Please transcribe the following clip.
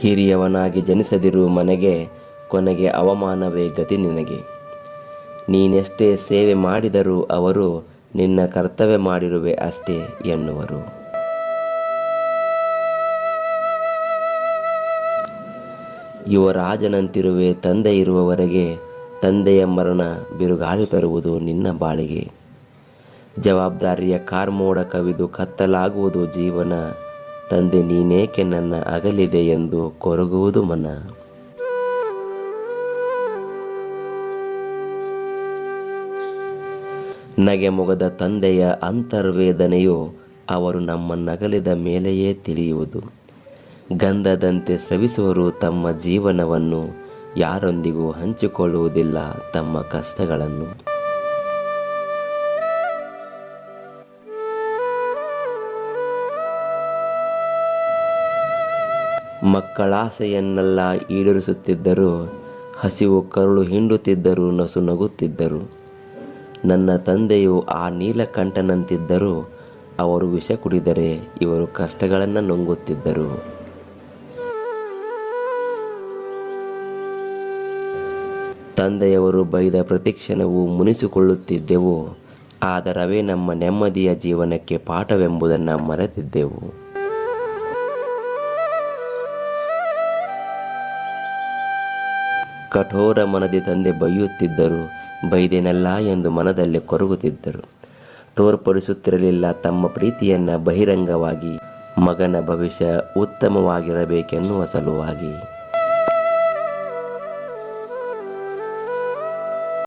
ಹಿರಿಯವನಾಗಿ ಜನಿಸದಿರು ಮನೆಗೆ, ಕೊನೆಗೆ ಅವಮಾನವೇ ಗತಿ ನಿನಗೆ. ನೀನೆಷ್ಟೇ ಸೇವೆ ಮಾಡಿದರೂ ಅವರು ನಿನ್ನ ಕರ್ತವ್ಯ ಮಾಡಿರುವೆ ಅಷ್ಟೇ ಎನ್ನುವರು. ಯುವರಾಜನಂತಿರುವೆ ತಂದೆ ಇರುವವರೆಗೆ ತಂದೆಯ ಮರಣ ಬಿರುಗಾಳಿ ತರುವುದು ನಿನ್ನ ಬಾಳಿಗೆ. ಜವಾಬ್ದಾರಿಯ ಕಾರ್ಮೋಡ ಕವಿದು ಕತ್ತಲಾಗುವುದು ಜೀವನ ತಂದೆ, ನೀನೇಕೆ ನನ್ನ ಅಗಲಿದೆ ಎಂದು ಕೊರಗುವುದು ಮನ. ನಗೆ ಮೊಗದ ತಂದೆಯ ಅಂತರ್ವೇದನೆಯು ಅವರು ನಮ್ಮ ನಗಲಿದ ಮೇಲೆಯೇ ತಿಳಿಯುವುದು. ಗಂಧದಂತೆ ಸವಿಸುವರು ತಮ್ಮ ಜೀವನವನ್ನು, ಯಾರೊಂದಿಗೂ ಹಂಚಿಕೊಳ್ಳುವುದಿಲ್ಲ ತಮ್ಮ ಕಷ್ಟಗಳನ್ನು. ಮಕ್ಕಳಾಸೆಯನ್ನೆಲ್ಲ ಈಡೇರಿಸುತ್ತಿದ್ದರು, ಹಸಿವು ಕರುಳು ಹಿಂಡುತ್ತಿದ್ದರು, ನಸು ನಗುತ್ತಿದ್ದರು. ನನ್ನ ತಂದೆಯು ಆ ನೀಲಕಂಠನಂತಿದ್ದರು, ಅವರು ವಿಷ ಕುಡಿದರೆ ಇವರು ಕಷ್ಟಗಳನ್ನು ನುಂಗುತ್ತಿದ್ದರು. ತಂದೆಯವರು ಬೈದ ಪ್ರತಿಕ್ಷಣವೂ ಮುನಿಸಿಕೊಳ್ಳುತ್ತಿದ್ದೆವು ಆದರವೇ ನಮ್ಮ ನೆಮ್ಮದಿಯ ಜೀವನಕ್ಕೆ ಪಾಠವೆಂಬುದನ್ನು ಮರೆತಿದ್ದೆವು. ಕಠೋರ ಮನದಿ ತಂದೆ ಬೈಯುತ್ತಿದ್ದರು ಬೈದೆನಲ್ಲ ಎಂದು ಮನದಲ್ಲಿ ಕೊರಗುತ್ತಿದ್ದರು. ತೋರ್ಪಡಿಸುತ್ತಿರಲಿಲ್ಲ ತಮ್ಮ ಪ್ರೀತಿಯನ್ನು ಬಹಿರಂಗವಾಗಿ. ಮಗನ ಭವಿಷ್ಯ ಉತ್ತಮವಾಗಿರಬೇಕೆನ್ನುವ ಸಲುವಾಗಿ.